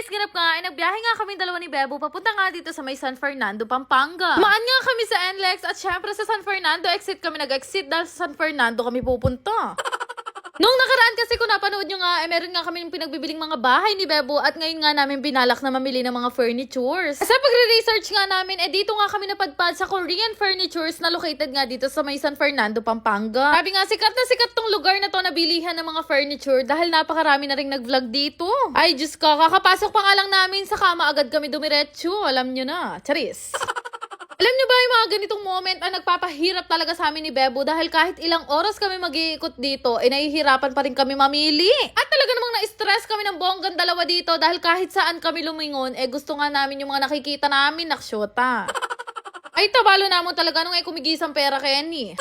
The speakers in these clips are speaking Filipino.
guys, ganap nga, ay nagbiyahe nga kami dalawa ni Bebo papunta nga dito sa may San Fernando, Pampanga. Maan nga kami sa NLEX at syempre sa San Fernando, exit kami nag-exit dahil sa San Fernando kami pupunta. Nung nakaraan kasi kung napanood nyo nga, eh, meron nga kami pinagbibiling mga bahay ni Bebo at ngayon nga namin binalak na mamili ng mga furnitures. Sa pagre-research nga namin, eh dito nga kami napadpad sa Korean Furnitures na located nga dito sa may San Fernando, Pampanga. Sabi nga, sikat na sikat tong lugar na to na bilihan ng mga furniture dahil napakarami na rin nag-vlog dito. Ay, Diyos ko, kakapasok pa nga lang namin sa kama agad kami dumiretso. Alam nyo na, charis. Alam niyo ba yung mga ganitong moment ang nagpapahirap talaga sa amin ni Bebo dahil kahit ilang oras kami mag-iikot dito, eh nahihirapan pa rin kami mamili. At talaga namang na-stress kami ng bonggang dalawa dito dahil kahit saan kami lumingon, eh gusto nga namin yung mga nakikita namin, naksyota. Ay, tabalo namon talaga nung ay kumigisang pera kay Annie.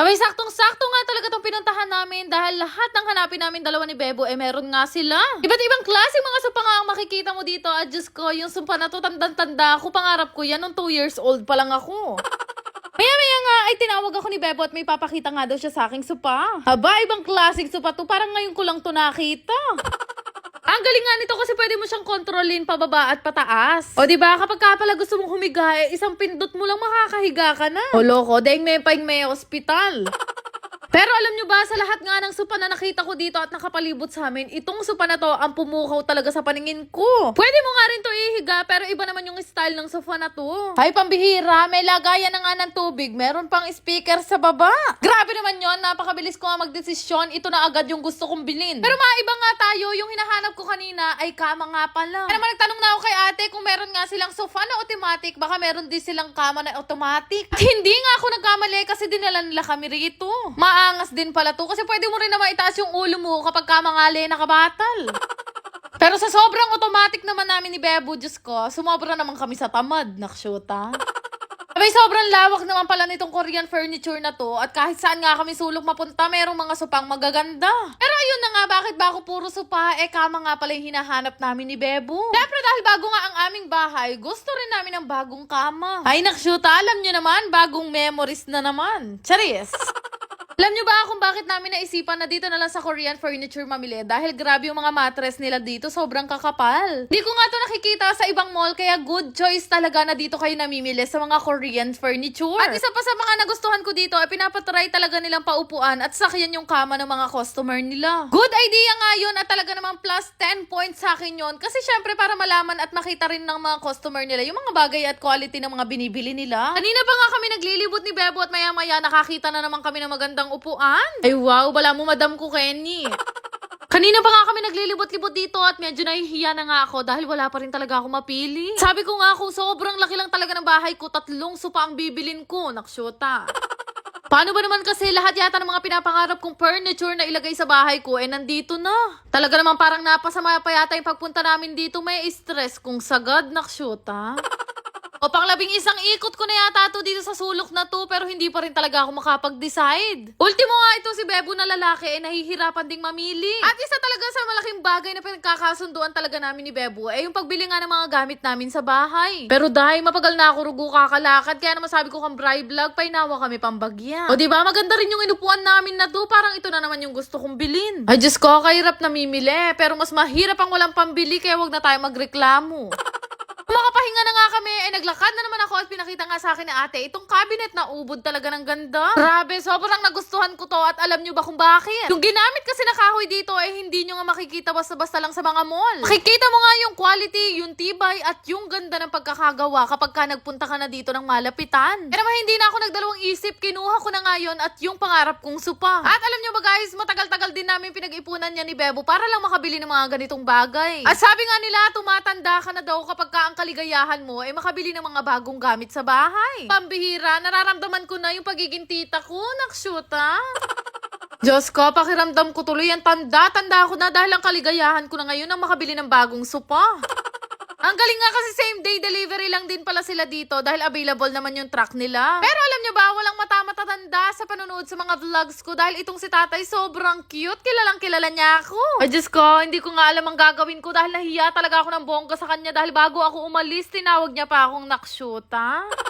Abay, saktong-sakto nga talaga tong pinuntahan namin dahil lahat ng hanapin namin dalawa ni Bebo, eh meron nga sila. Iba't ibang klase mga sumpa nga ang makikita mo dito. At Diyos ko, yung sumpa na to, tandang-tanda ako. Pangarap ko yan nung 2 years old pa lang ako. Maya-maya nga ay tinawag ako ni Bebo at may papakita nga daw siya sa aking supa. Haba, ibang klaseng supa to. Parang ngayon ko lang to nakita. Ang galing nga nito kasi pwede mo siyang kontrolin pababa at pataas. O di ba kapag ka pala gusto mong humiga, eh, isang pindot mo lang makakahiga ka na. O loko, daing may paing may ospital. Pero alam nyo ba, sa lahat nga ng supa na nakita ko dito at nakapalibot sa amin, itong supa na to ang pumukaw talaga sa paningin ko. Pwede mo nga rin to ihiga, pero iba naman yung style ng sofa na to. Ay, pambihira, may lagayan na nga ng tubig, meron pang speaker sa baba. Grabe naman yon napakabilis ko nga magdesisyon, ito na agad yung gusto kong bilhin. Pero maiba nga tayo, yung hinahanap ko kanina ay kama nga pala. Kaya naman nagtanong na ako kay ate kung meron nga silang sofa na automatic, baka meron din silang kama na automatic. At hindi nga ako nagkamali kasi dinala nila kami rito. Maangas din pala to kasi pwede mo rin naman itaas yung ulo mo kapag ka mangali nakabatal. Pero sa sobrang automatic naman namin ni Bebo, Diyos ko, sumobra naman kami sa tamad, naksyota. Abay, sobrang lawak naman pala nitong Korean furniture na to at kahit saan nga kami sulok mapunta, merong mga supang magaganda. Pero ayun na nga, bakit ba ako puro supa? Eh, kama nga pala yung hinahanap namin ni Bebo. Siyempre, dahil bago nga ang aming bahay, gusto rin namin ng bagong kama. Ay, nakshuta, alam nyo naman, bagong memories na naman. Charis! Alam nyo ba kung bakit namin naisipan na dito na lang sa Korean furniture mamili? Dahil grabe yung mga mattress nila dito, sobrang kakapal. Di ko nga to nakikita sa ibang mall, kaya good choice talaga na dito kayo namimili sa mga Korean furniture. At isa pa sa mga nagustuhan ko dito, ay pinapatry talaga nilang paupuan at sakyan yung kama ng mga customer nila. Good idea nga yun at talaga naman plus 10 points sa akin yun. Kasi syempre para malaman at makita rin ng mga customer nila yung mga bagay at quality ng mga binibili nila. Kanina pa nga kami naglilibot ni Bebo at maya maya nakakita na naman kami ng magandang upuan. Ay wow, bala mo madam ko Kenny. Kanina pa nga kami naglilibot-libot dito at medyo nahihiya na nga ako dahil wala pa rin talaga ako mapili. Sabi ko nga kung sobrang laki lang talaga ng bahay ko, tatlong supa ang bibilin ko, naksyota. Paano ba naman kasi lahat yata ng mga pinapangarap kong furniture na ilagay sa bahay ko eh nandito na. Talaga naman parang napasama pa yata yung pagpunta namin dito may stress kung sagad naksyota. O panglabing isang ikot ko na yata to dito sa sulok na to pero hindi pa rin talaga ako makapag-decide. Ultimo nga ito si Bebo na lalaki eh nahihirapan ding mamili. At isa talaga sa malaking bagay na pinagkakasunduan talaga namin ni Bebo eh yung pagbili nga ng mga gamit namin sa bahay. Pero dahil mapagal na ako rugo kakalakad kaya naman sabi ko kang Bri Vlog painawa kami pambagyan. O di ba maganda rin yung inupuan namin na to parang ito na naman yung gusto kong bilin. Ay Diyos ko kahirap namimili pero mas mahirap ang walang pambili kaya wag na tayo magreklamo. Makapahinga na nga kami, eh naglakad na naman ako at pinakita nga sa akin ni ate itong cabinet na ubod talaga ng ganda. Grabe, sobrang nagustuhan ko to at alam nyo ba kung bakit? Yung ginamit kasi na kahoy dito eh hindi nyo nga makikita basta-basta lang sa mga mall. Makikita mo nga yung quality, yung tibay at yung ganda ng pagkakagawa kapag ka nagpunta ka na dito ng malapitan. Pero naman hindi na ako nagdalawang isip, kinuha ko na nga yun at yung pangarap kong supa. At alam nyo ba guys, matagal-tagal din namin pinag-ipunan niya ni Bebo para lang makabili ng mga ganitong bagay. At sabi nga nila, tumatanda ka na daw kapag ka ang kaligayahan mo ay makabili ng mga bagong gamit sa bahay. Pambihira, nararamdaman ko na yung pagiging tita ko, nakshuta. Diyos ko, pakiramdam ko tuloy ang tanda-tanda ko na dahil ang kaligayahan ko na ngayon ang makabili ng bagong sopa. Ang galing nga kasi same day delivery lang din pala sila dito dahil available naman yung truck nila. Pero alam nyo ba, walang mata matatanda sa panonood sa mga vlogs ko dahil itong si tatay sobrang cute. Kilalang kilala niya ako. Ay Diyos ko, hindi ko nga alam ang gagawin ko dahil nahiya talaga ako ng bongga sa kanya dahil bago ako umalis, tinawag niya pa akong nakshuta.